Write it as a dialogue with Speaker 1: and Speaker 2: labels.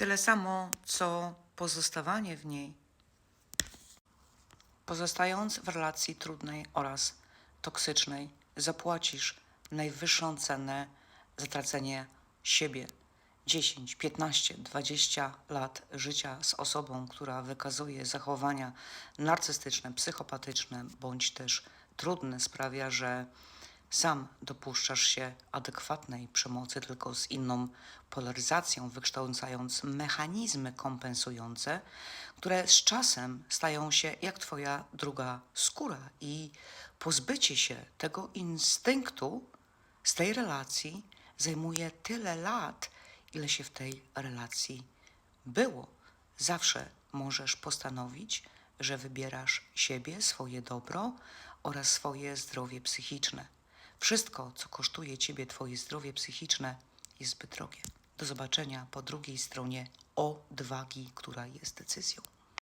Speaker 1: Tyle samo, co pozostawanie w niej. Pozostając w relacji trudnej oraz toksycznej, zapłacisz najwyższą cenę za tracenie siebie. 10, 15, 20 lat życia z osobą, która wykazuje zachowania narcystyczne, psychopatyczne bądź też trudne, sprawia, że sam dopuszczasz się adekwatnej przemocy, tylko z inną polaryzacją, wykształcając mechanizmy kompensujące, które z czasem stają się jak Twoja druga skóra. I pozbycie się tego instynktu z tej relacji zajmuje tyle lat, ile się w tej relacji było. Zawsze możesz postanowić, że wybierasz siebie, swoje dobro oraz swoje zdrowie psychiczne. Wszystko, co kosztuje ciebie twoje zdrowie psychiczne, jest zbyt drogie. Do zobaczenia po drugiej stronie odwagi, która jest decyzją.